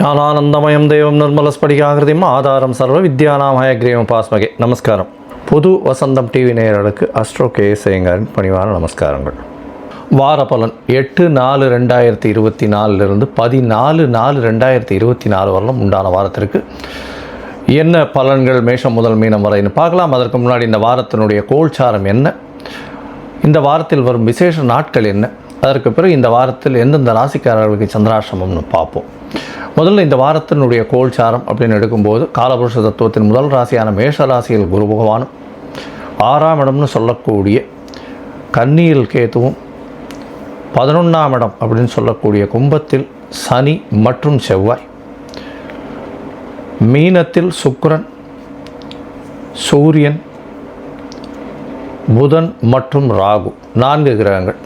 ஞானானந்தமயம் தெய்வம் நிர்மலஸ்படிகாகிருதிம் ஆதாரம் சர்வ வித்யானாம் ஹயக்ரீவம் பாஸ்மகே. நமஸ்காரம். புது வசந்தம் டிவி நேயர்களுக்கு அஸ்ட்ரோ கே சேங்காரின் பணிவான நமஸ்காரங்கள். வார பலன் எட்டு நாலு ரெண்டாயிரத்தி இருபத்தி நாலுலேருந்து பதினாலு நாலு ரெண்டாயிரத்தி இருபத்தி நாலு வரலும் உண்டான வாரத்திற்கு என்ன பலன்கள் மேஷம் முதல் மீனம் வரைன்னு பார்க்கலாம். அதற்கு முன்னாடி இந்த வாரத்தினுடைய கோல்சாரம் என்ன? இந்த வாரத்தில் வரும் விசேஷ நாட்கள் என்ன? அதற்கு பிறகு இந்த வாரத்தில் எந்தெந்த ராசிக்காரர்களுக்கு சந்திராசிரமம்னு பார்ப்போம். முதல்ல இந்த வாரத்தினுடைய கோல்சாரம் அப்படின்னு எடுக்கும்போது காலபுருஷ தத்துவத்தின் முதல் ராசியான மேஷ ராசியில் குரு பகவானும் ஆறாம் இடம்னு சொல்லக்கூடிய கன்னியில் கேத்துவும் பதினொன்றாம் இடம் அப்படின்னு சொல்லக்கூடிய கும்பத்தில் சனி மற்றும் செவ்வாய். மீனத்தில் சுக்கரன் சூரியன் புதன் மற்றும் ராகு நான்கு கிரகங்கள்.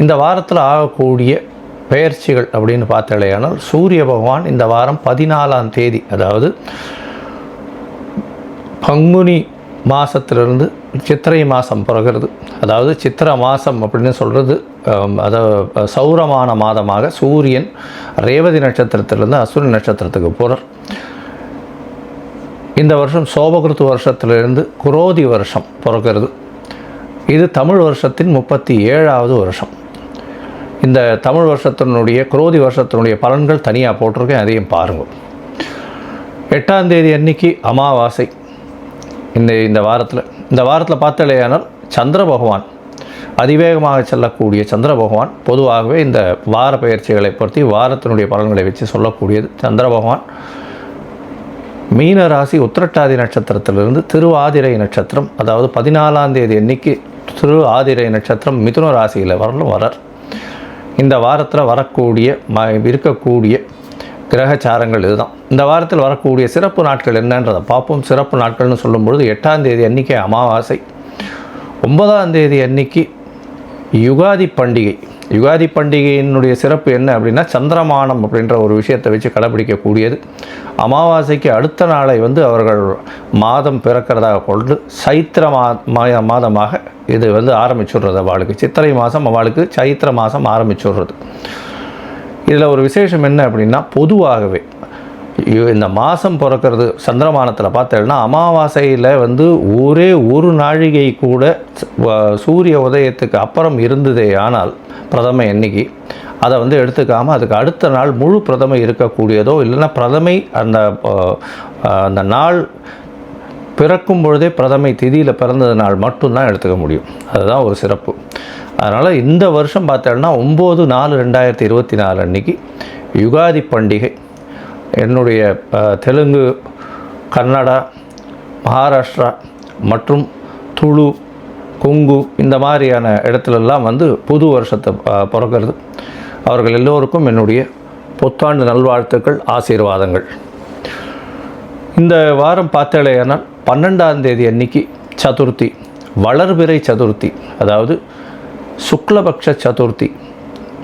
இந்த வாரத்தில் ஆகக்கூடிய பெயர்ச்சிகள் அப்படின்னு பார்த்தாலேயானால் சூரிய பகவான் இந்த வாரம் பதினாலாம் தேதி அதாவது பங்குனி மாதத்திலிருந்து சித்திரை மாதம் பிறகுறது. அதாவது சித்திரை மாதம் அப்படின்னு சொல்கிறது அதாவது சௌரமான மாதமாக சூரியன் ரேவதி நட்சத்திரத்திலிருந்து அசுரி நட்சத்திரத்துக்கு போகிறார் இந்த வருஷம் சோபகிருத்து வருஷத்திலிருந்து குரோதி வருஷம் பிறக்கிறது இது தமிழ் வருஷத்தின் முப்பத்தி ஏழாவது வருஷம். இந்த தமிழ் வருஷத்தினுடைய குரோதி வருஷத்தினுடைய பலன்கள் தனியாக போட்டிருக்கேன் அதையும் பாருங்கள் எட்டாம் தேதி அன்னைக்கு அமாவாசை. இந்த இந்த வாரத்தில் இந்த வாரத்தில் பார்த்தாலேயானால் சந்திர பகவான் அதிவேகமாக செல்லக்கூடிய சந்திர பகவான் பொதுவாகவே இந்த வார பயிற்சிகளை பொறுத்தி வாரத்தினுடைய பலன்களை வச்சு சொல்லக்கூடியது சந்திர பகவான். மீன ராசி உத்திரட்டாதி நட்சத்திரத்திலிருந்து திருவாதிரை நட்சத்திரம் அதாவது பதினாலாம் தேதி அன்னைக்கு திரு ஆதிரை நட்சத்திரம் மிதுன ராசியில் வரலும் வரார். இந்த வாரத்தில் வரக்கூடிய ம இருக்கக்கூடிய கிரகச்சாரங்கள் இதுதான். இந்த வாரத்தில் வரக்கூடிய சிறப்பு நாட்கள் என்னன்றதை பார்ப்போம். சிறப்பு நாட்கள்னு சொல்லும்பொழுது எட்டாம் தேதி அன்னைக்கு அமாவாசை ஒன்பதாம் தேதி அன்னைக்கு யுகாதி பண்டிகை. யுகாதி பண்டிகையினுடைய சிறப்பு என்ன அப்படின்னா சந்திரமானம் அப்படின்ற ஒரு விஷயத்தை வச்சு கடைபிடிக்கக்கூடியது. அமாவாசைக்கு அடுத்த நாளை வந்து அவர்கள் மாதம் பிறக்கிறதாக கொண்டு சைத்திர மா மா- மாதமாக இது வந்து ஆரம்பிச்சுடுறது அவளுக்கு. சித்திரை மாதம் அவளுக்கு சைத்திர மாதம் ஆரம்பிச்சுடுறது. இதில் ஒரு விசேஷம் என்ன அப்படின்னா பொதுவாகவே இந்த மாதம் பிறக்கிறது சந்திரமானத்தில் பார்த்தேன்னா அமாவாசையில் வந்து ஒரே ஒரு நாழிகை கூட சூரிய உதயத்துக்கு அப்புறம் இருந்ததே ஆனால் பிரதமை எண்ணிக்கை அதை வந்து எடுத்துக்காமல் அதுக்கு அடுத்த நாள் முழு பிரதமை இருக்கக்கூடியதோ இல்லைன்னா பிரதமை அந்த அந்த நாள் பிறக்கும் பொழுதே பிரதமை திதியில் பிறந்தது நாள் மட்டும்தான் எடுத்துக்க முடியும். அதுதான் ஒரு சிறப்பு. அதனால் இந்த வருஷம் பார்த்தோன்னா ஒம்பது நாலு ரெண்டாயிரத்தி இருபத்தி நாலு அன்னைக்கு யுகாதி பண்டிகை. என்னுடைய தெலுங்கு கன்னடா மகாராஷ்டிரா மற்றும் துளு கொங்கு இந்த மாதிரியான இடத்துலெல்லாம் வந்து புது வருஷத்தை பிறக்கிறது. அவர்கள் எல்லோருக்கும் என்னுடைய புத்தாண்டு நல்வாழ்த்துக்கள் ஆசீர்வாதங்கள். இந்த வாரம் பார்த்தாலேயானால் பன்னெண்டாம் தேதி அன்னைக்கு சதுர்த்தி வளர்பிறை சதுர்த்தி அதாவது சுக்லபக்ஷ சதுர்த்தி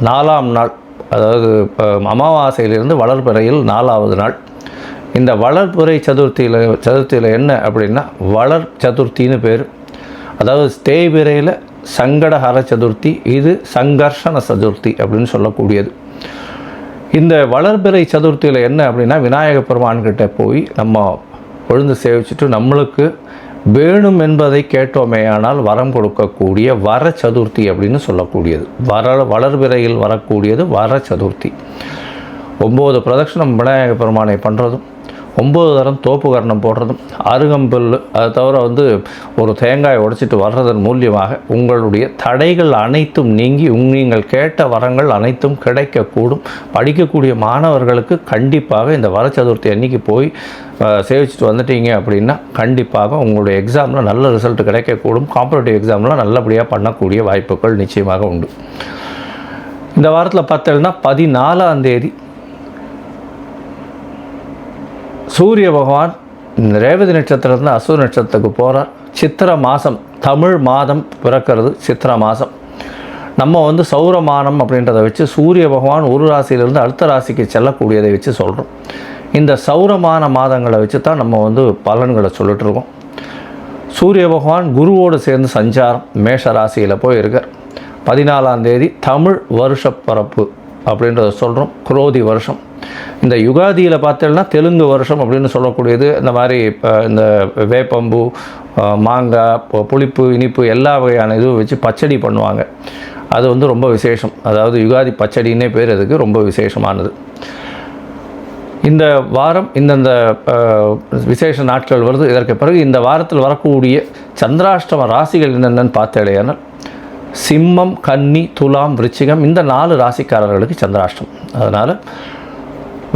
நாலாம் நாள் அதாவது இப்போ அமாவாசையிலிருந்து வளர்பிறையில் நாலாவது நாள். இந்த வளர்பிறை சதுர்த்தியில் சதுர்த்தியில் என்ன அப்படின்னா வளர் சதுர்த்தின்னு பேர். அதாவது தேய்பிறையில் சங்கடஹர சதுர்த்தி இது சங்கர்ஷண சதுர்த்தி அப்படின்னு சொல்லக்கூடியது. இந்த வளர்பிறை சதுர்த்தியில் என்ன அப்படின்னா விநாயகப் பெருமான்கிட்ட போய் நம்ம கொழுந்து சேவிச்சுட்டு நம்மளுக்கு வேணும் என்பதை கேட்டோமேயானால் வரம் கொடுக்கக்கூடிய வர சதுர்த்தி அப்படின்னு சொல்லக்கூடியது. வர வளர்பிறையில் வரக்கூடியது வர சதுர்த்தி. ஒம்பது பிரதட்சணம் விநாயக பெருமானை பண்ணுறதும் ஒம்பது தரம் தோப்பு கரணம் போடுறதும் அருகம்புல் அதை தவிர வந்து ஒரு தேங்காய் உடைச்சிட்டு வர்றதன் மூலியமாக உங்களுடைய தடைகள் அனைத்தும் நீங்கி நீங்கள் கேட்ட வரங்கள் அனைத்தும் கிடைக்கக்கூடும். படிக்கக்கூடிய மாணவர்களுக்கு கண்டிப்பாக இந்த வர சதுர்த்தி அன்னைக்கு போய் சேவிச்சுட்டு வந்துட்டீங்க அப்படின்னா கண்டிப்பாக உங்களுடைய எக்ஸாமில் நல்ல ரிசல்ட் கிடைக்கக்கூடும். காம்படிட்டிவ் எக்ஸாமில் நல்லபடியாக பண்ணக்கூடிய வாய்ப்புகள் நிச்சயமாக உண்டு. இந்த வாரத்தில் பார்த்தீங்கன்னா பதினாலாம் தேதி சூரிய பகவான் ரேவதி நட்சத்திரத்துலேருந்து அசுர நட்சத்திரத்துக்கு போகிறார் சித்திர மாதம் தமிழ் மாதம் பிறக்கிறது சித்திர மாதம் நம்ம வந்து சௌரமானம் அப்படின்றத வச்சு சூரிய பகவான் ஒரு ராசியிலிருந்து அடுத்த ராசிக்கு செல்லக்கூடியதை வச்சு சொல்கிறோம் இந்த சௌரமான மாதங்களை வச்சு தான் நம்ம வந்து பலன்களை சொல்லிட்டுருக்கோம் சூரிய பகவான் குருவோடு சேர்ந்து சஞ்சாரம் மேஷ ராசியில் போய் இருக்கார் பதினாலாம் தேதி தமிழ் வருஷப்பரப்பு. அப்படின்றத சொல்கிறோம் குரோதி வருஷம். இந்த யுகாதியில் பார்த்தோம்னா தெலுங்கு வருஷம் அப்படின்னு சொல்லக்கூடியது. இந்த மாதிரி இப்போ இந்த வேப்பம்பு மாங்காய் புளிப்பு இனிப்பு எல்லா வகையான இதுவும் வச்சு பச்சடி பண்ணுவாங்க. அது வந்து ரொம்ப விசேஷம். அதாவது யுகாதி பச்சடின்னே பேர் அதுக்கு ரொம்ப விசேஷமானது. இந்த வாரம் இந்தந்த விசேஷ நாட்கள் வருது. இதற்கு பிறகு இந்த வாரத்தில் வரக்கூடிய சந்திராஷ்டம ராசிகள் என்னென்னு பார்த்தேடையானால் சிம்மம் கன்னி துலாம் விருச்சிகம் இந்த நாலு ராசிக்காரர்களுக்கு சந்திராஷ்டம். அதனால்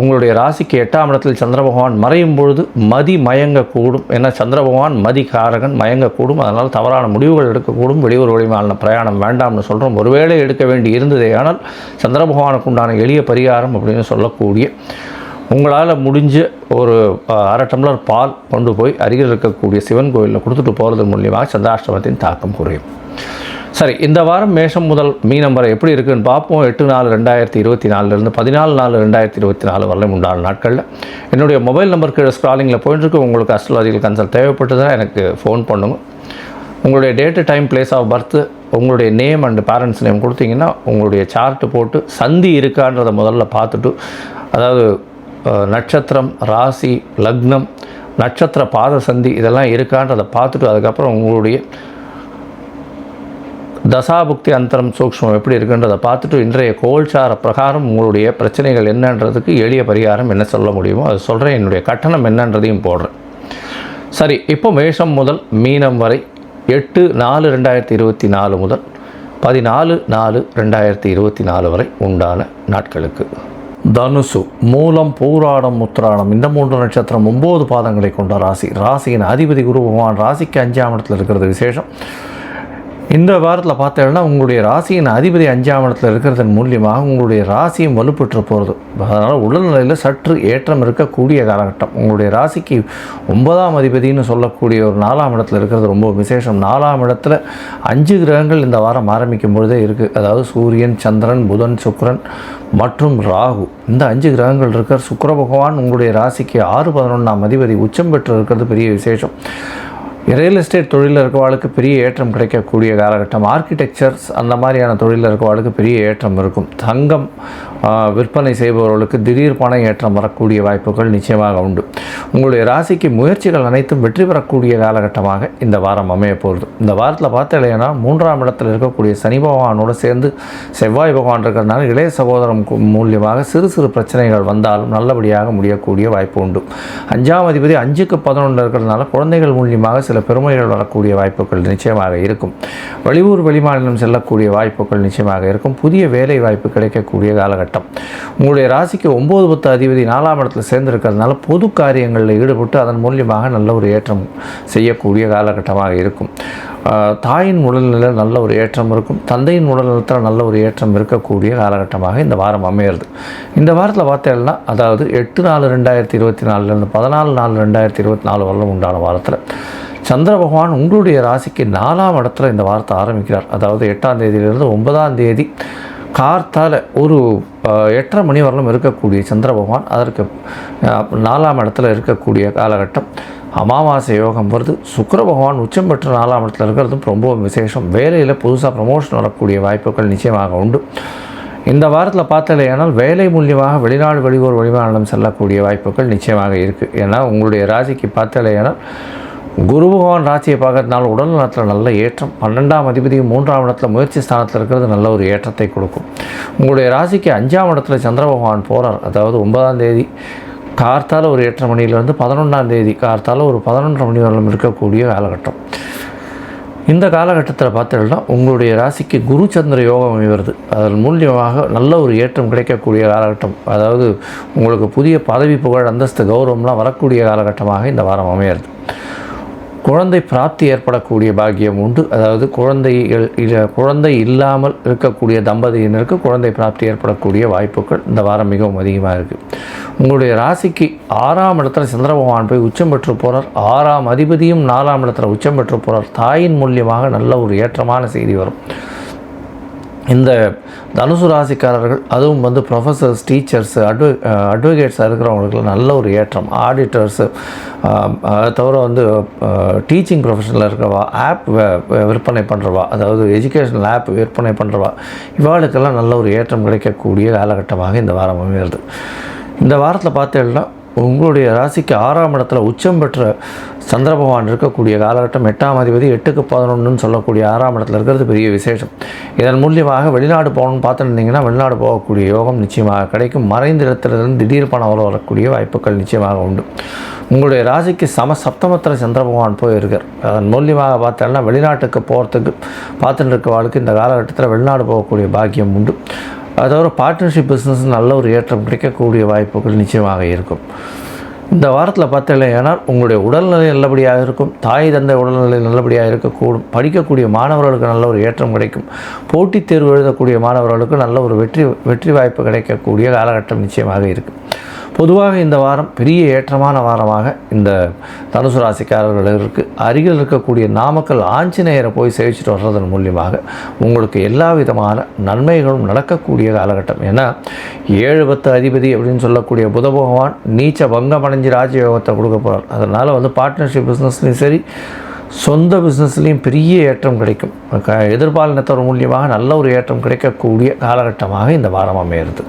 உங்களுடைய ராசிக்கு எட்டாம் இடத்தில் சந்திர பகவான் மறையும் பொழுது மதி மயங்கக்கூடும். ஏன்னா சந்திர பகவான் மதி காரகன் மயங்கக்கூடும். அதனால் தவறான முடிவுகள் எடுக்கக்கூடும். வெளியூர் வழிமான பிரயாணம் வேண்டாம்னு சொல்கிறோம் ஒருவேளை எடுக்க வேண்டி இருந்ததே ஆனால் சந்திர பகவானுக்கு உண்டான எளிய பரிகாரம் அப்படின்னு சொல்லக்கூடிய உங்களால் முடிஞ்ச ஒரு அரை டம்ளர் பால் கொண்டு போய் அருகில் இருக்கக்கூடிய சிவன் கோயிலில் கொடுத்துட்டு போகிறது மூலியமாக சந்திராஷ்டமத்தின் தாக்கம் குறையும். சரி இந்த வாரம் மேஷம் முதல் மீனம் வரை எப்படி இருக்குன்னு பார்ப்போம். எட்டு நாலு ரெண்டாயிரத்தி இருபத்தி நாலுலேருந்து பதினாலு நாலு ரெண்டாயிரத்தி இருபத்தி நாலு வரலையும் உண்டான நாட்களில். என்னுடைய மொபைல் நம்பருக்கு ஸ்க்ராலிங்கில் போயிட்டுருக்கு. உங்களுக்கு அஸ்ட்ராலஜிக்கல் கன்சல்ட் தேவைப்பட்டதுன்னா எனக்கு ஃபோன் பண்ணுங்க. உங்களுடைய date time place of birth உங்களுடைய நேம் அண்டு பேரண்ட்ஸ் நேம் கொடுத்தீங்கன்னா உங்களுடைய சார்ட்டு போட்டு சந்தி இருக்கான்றதை முதல்ல பார்த்துட்டு அதாவது நட்சத்திரம் ராசி லக்னம் நட்சத்திர பாத சந்தி இதெல்லாம் இருக்கான்றதை பார்த்துட்டு அதுக்கப்புறம் உங்களுடைய தசாபுக்தி அந்தரம் சூக்ஷ்மம் எப்படி இருக்குன்றதை பார்த்துட்டு இன்றைய கோல்சார பிரகாரம் உங்களுடைய பிரச்சனைகள் என்னன்றதுக்கு எளிய பரிகாரம் என்ன சொல்ல முடியுமோ அது சொல்கிறேன் என்னுடைய கட்டணம் என்னன்றதையும் போடுறேன். சரி இப்போ மேஷம் முதல் மீனம் வரை எட்டு நாலு ரெண்டாயிரத்தி இருபத்தி நாலு முதல் பதினாலு நாலு ரெண்டாயிரத்தி இருபத்தி நாலு வரை உண்டான நாட்களுக்கு. தனுசு மூலம் பூராடம் உத்திராடம் இந்த மூன்று நட்சத்திரம் ஒம்பது பாதங்களை கொண்ட ராசி. ராசியின் அதிபதி குரு பகவான் ராசிக்கு அஞ்சாம் இடத்தில் இருக்கிறது விசேஷம். இந்த வாரத்தில் பார்த்தீங்கன்னா உங்களுடைய ராசியின் அதிபதி அஞ்சாம் இடத்துல இருக்கிறதன் மூலியமாக உங்களுடைய ராசியும் வலுப்பெற்று போகிறது அதனால் உடல்நிலையில் சற்று ஏற்றம் இருக்கக்கூடிய காலகட்டம். உங்களுடைய ராசிக்கு ஒன்பதாம் அதிபதினு சொல்லக்கூடிய ஒரு நாலாம் இடத்துல இருக்கிறது ரொம்ப விசேஷம். நாலாம் இடத்துல அஞ்சு கிரகங்கள் இந்த வாரம் ஆரம்பிக்கும் பொழுதே இருக்குது அதாவது சூரியன் சந்திரன் புதன் சுக்கரன் மற்றும் ராகு. இந்த அஞ்சு கிரகங்கள் இருக்கிற சுக்கர பகவான் உங்களுடைய ராசிக்கு ஆறு பதினொன்றாம் அதிபதி உச்சம் பெற்று இருக்கிறது பெரிய விசேஷம். ரியல் எஸ்டேட் தொழிலில் இருக்கவாளுக்கு பெரிய ஏற்றம் கிடைக்கக்கூடிய காலகட்டம். ஆர்கிடெக்சர்ஸ் அந்த மாதிரியான தொழிலில் இருக்கவாளுக்கு பெரிய ஏற்றம் இருக்கும். தங்கம் விற்பனை செய்பவர்களுக்கு திடீர் பண ஏற்றம் வரக்கூடிய வாய்ப்புகள் நிச்சயமாக உண்டு. உங்களுடைய ராசிக்கு முயற்சிகள் அனைத்தும் வெற்றி பெறக்கூடிய காலகட்டமாக இந்த வாரம் அமைய போகுது இந்த வாரத்தில் பார்த்தீங்கன்னா மூன்றாம் இடத்தில் இருக்கக்கூடிய சனி பகவானோடு சேர்ந்து செவ்வாய் பகவான் இருக்கிறதுனால இளைய சகோதரம் மூலியமாக சிறு சிறு பிரச்சனைகள் வந்தாலும் நல்லபடியாக முடியக்கூடிய வாய்ப்பு உண்டு. அஞ்சாம் அதிபதி அஞ்சுக்கு பதினொன்று இருக்கிறதுனால குழந்தைகள் மூலியமாக சில பெருமைகள் வரக்கூடிய வாய்ப்புகள் நிச்சயமாக இருக்கும். வெளியூர் வெளிமாநிலம் செல்லக்கூடிய வாய்ப்புகள் நிச்சயமாக இருக்கும். புதிய வேலை வாய்ப்பு கிடைக்கக்கூடிய காலகட்டம். உங்களுடைய ராசிக்கு ஒம்பது பத்து அதிபதி நாலாம் இடத்துல சேர்ந்திருக்கிறதுனால பொது காரியங்களில் ஈடுபட்டு அதன் மூலியமாக நல்ல ஒரு ஏற்றம் செய்யக்கூடிய காலகட்டமாக இருக்கும். தாயின் உடல்நிலையில் நல்ல ஒரு ஏற்றம் இருக்கும். தந்தையின் உடல்நலத்தில் நல்ல ஒரு ஏற்றம் இருக்கக்கூடிய காலகட்டமாக இந்த வாரம் அமையிறது. இந்த வாரத்தில் பார்த்தேன்னா அதாவது எட்டு நாலு ரெண்டாயிரத்தி இருபத்தி நாலுலேருந்து பதினாலு நாலு ரெண்டாயிரத்தி இருபத்தி நாலு வரலும் உண்டான வாரத்தில். சந்திர பகவான் உங்களுடைய ராசிக்கு நாலாம் இடத்துல இந்த வாரத்தை ஆரம்பிக்கிறார். அதாவது எட்டாம் தேதியிலிருந்து ஒன்பதாம் தேதி கார்த்தால ஒரு எட்டரை மணி வரலும் இருக்கக்கூடிய சந்திர பகவான் அதற்கு நாலாம் இடத்துல இருக்கக்கூடிய காலகட்டம் அமாவாசை யோகம் வருது. சுக்கர பகவான் உச்சம் பெற்ற நாலாம் இடத்துல இருக்கிறதும் ரொம்பவும் விசேஷம். வேலையில் புதுசாக ப்ரமோஷன் வரக்கூடிய வாய்ப்புகள் நிச்சயமாக உண்டு. இந்த வாரத்தில் பார்த்தலையானால் வேலை மூலியமாக வெளிநாடு வெளியூர் வெளிமாநிலம் செல்லக்கூடிய வாய்ப்புகள் நிச்சயமாக இருக்குது ஏன்னா உங்களுடைய ராசிக்கு பார்த்தலையானால் குரு பகவான் ராசியை பார்க்கறதுனால உடல் நலத்தில் நல்ல ஏற்றம். பன்னெண்டாம் அதிபதியும் மூன்றாம் இடத்துல முயற்சி ஸ்தானத்தில் இருக்கிறது நல்ல ஒரு ஏற்றத்தை கொடுக்கும். உங்களுடைய ராசிக்கு அஞ்சாம் இடத்துல சந்திர பகவான் போகிறார் அதாவது ஒன்பதாம் தேதி கார்த்தால ஒரு எட்டரை மணியிலேருந்து பதினொன்றாம் தேதி கார்த்தால ஒரு பதினொன்றரை மணி வரலும் இருக்கக்கூடிய காலகட்டம். இந்த காலகட்டத்தில் பார்த்தீங்கன்னா உங்களுடைய ராசிக்கு குரு சந்திர யோகம் அமைகிறது. அதன் மூலியமாக நல்ல ஒரு ஏற்றம் கிடைக்கக்கூடிய காலகட்டம். அதாவது உங்களுக்கு புதிய பதவி புகழ் அந்தஸ்து கௌரவம்லாம் வரக்கூடிய காலகட்டமாக இந்த வாரம் அமையிறது குழந்தை பிராப்தி ஏற்படக்கூடிய பாக்கியம் உண்டு. அதாவது குழந்தைகள் குழந்தை இல்லாமல் இருக்கக்கூடிய தம்பதியினருக்கு குழந்தை பிராப்தி ஏற்படக்கூடிய வாய்ப்புகள் இந்த வாரம் மிகவும் அதிகமாக இருக்குது உங்களுடைய ராசிக்கு ஆறாம் இடத்துல சந்திர பகவான் போய் உச்சம் பெற்று போகிறார் ஆறாம் அதிபதியும் நாலாம் இடத்துல உச்சம் பெற்று போகிறார் தாயின் மூலியமாக நல்ல ஒரு ஏற்றமான செய்தி வரும். இந்த தனுசு ராசிக்காரர்கள் அதுவும் வந்து ப்ரொஃபஸர்ஸ் டீச்சர்ஸு அட்வ அட்வொகேட்ஸாக இருக்கிறவங்களுக்கு நல்ல ஒரு ஏற்றம். ஆடிட்டர்ஸு அதை தவிர வந்து டீச்சிங் ப்ரொஃபஷனில் இருக்கிறவா ஆப் விற்பனை பண்ணுறவா அதாவது எஜுகேஷனல் ஆப் விற்பனை பண்ணுறவா இவாளுக்கெல்லாம் நல்ல ஒரு ஏற்றம் கிடைக்கக்கூடிய காலகட்டமாக இந்த வாரம் அமைகிறது. இந்த வாரத்தில் பார்த்தேன்னா உங்களுடைய ராசிக்கு ஆறாம் இடத்துல உச்சம் பெற்ற சந்திர பகவான் இருக்கக்கூடிய காலகட்டம் எட்டாம் அதிபதி எட்டுக்கு பதினொன்றுன்னு சொல்லக்கூடிய ஆறாம் இடத்துல இருக்கிறது பெரிய விசேஷம். இதன் மூலியமாக வெளிநாடு போகணும்னு பார்த்துருந்தீங்கன்னா வெளிநாடு போகக்கூடிய யோகம் நிச்சயமாக கிடைக்கும். மறைந்த இடத்துலேருந்து திடீர் பணம் வர வரக்கூடிய வாய்ப்புகள் நிச்சயமாக உண்டு. உங்களுடைய ராசிக்கு சம சப்தமத்தில் சந்திர பகவான் போயிருக்கார். அதன் மூலியமாக பார்த்தோம்னா வெளிநாட்டுக்கு போகிறதுக்கு பார்த்துட்டு இருக்க வாழ்க்கை இந்த காலகட்டத்தில் வெளிநாடு போகக்கூடிய பாக்கியம் உண்டு. அதோட பார்ட்னர்ஷிப் பிஸ்னஸ் நல்ல ஒரு ஏற்றம் கிடைக்கக்கூடிய வாய்ப்புகள் நிச்சயமாக இருக்கும். இந்த வாரத்தில் பார்த்தீங்கன்னா உங்களுடைய உடல்நிலை நல்லபடியாக இருக்கும் தாய் தந்தை உடல்நிலை நல்லபடியாக இருக்கக்கூடும் படிக்கக்கூடிய மாணவர்களுக்கு நல்ல ஒரு ஏற்றம் கிடைக்கும் போட்டித் தேர்வு எழுதக்கூடிய மாணவர்களுக்கு நல்ல ஒரு வெற்றி வெற்றி வாய்ப்பு கிடைக்கக்கூடிய காலகட்டம் நிச்சயமாக இருக்கும். பொதுவாக இந்த வாரம் பெரிய ஏற்றமான வாரமாக இந்த தனுசு ராசிக்காரர்களுக்கு அருகில் இருக்கக்கூடிய நாமக்கல் ஆஞ்சநேயரை போய் சேவிச்சுட்டு வர்றதன் மூலியமாக உங்களுக்கு எல்லா விதமான நன்மைகளும் நடக்கக்கூடிய காலகட்டம். ஏன்னா ஏழு பத்து அதிபதி அப்படின்னு சொல்லக்கூடிய புத பகவான் நீச்ச பங்கம் அடைஞ்சு ராஜயோகத்தை கொடுக்க போகிறார் அதனால் வந்து பார்ட்னர்ஷிப் பிஸ்னஸ்லையும் சரி சொந்த பிஸ்னஸ்லேயும் பெரிய ஏற்றம் கிடைக்கும். க எதிர்பாலினத்தவர் மூலியமாக நல்ல ஒரு ஏற்றம் கிடைக்கக்கூடிய காலகட்டமாக இந்த வாரம் அமையிறது.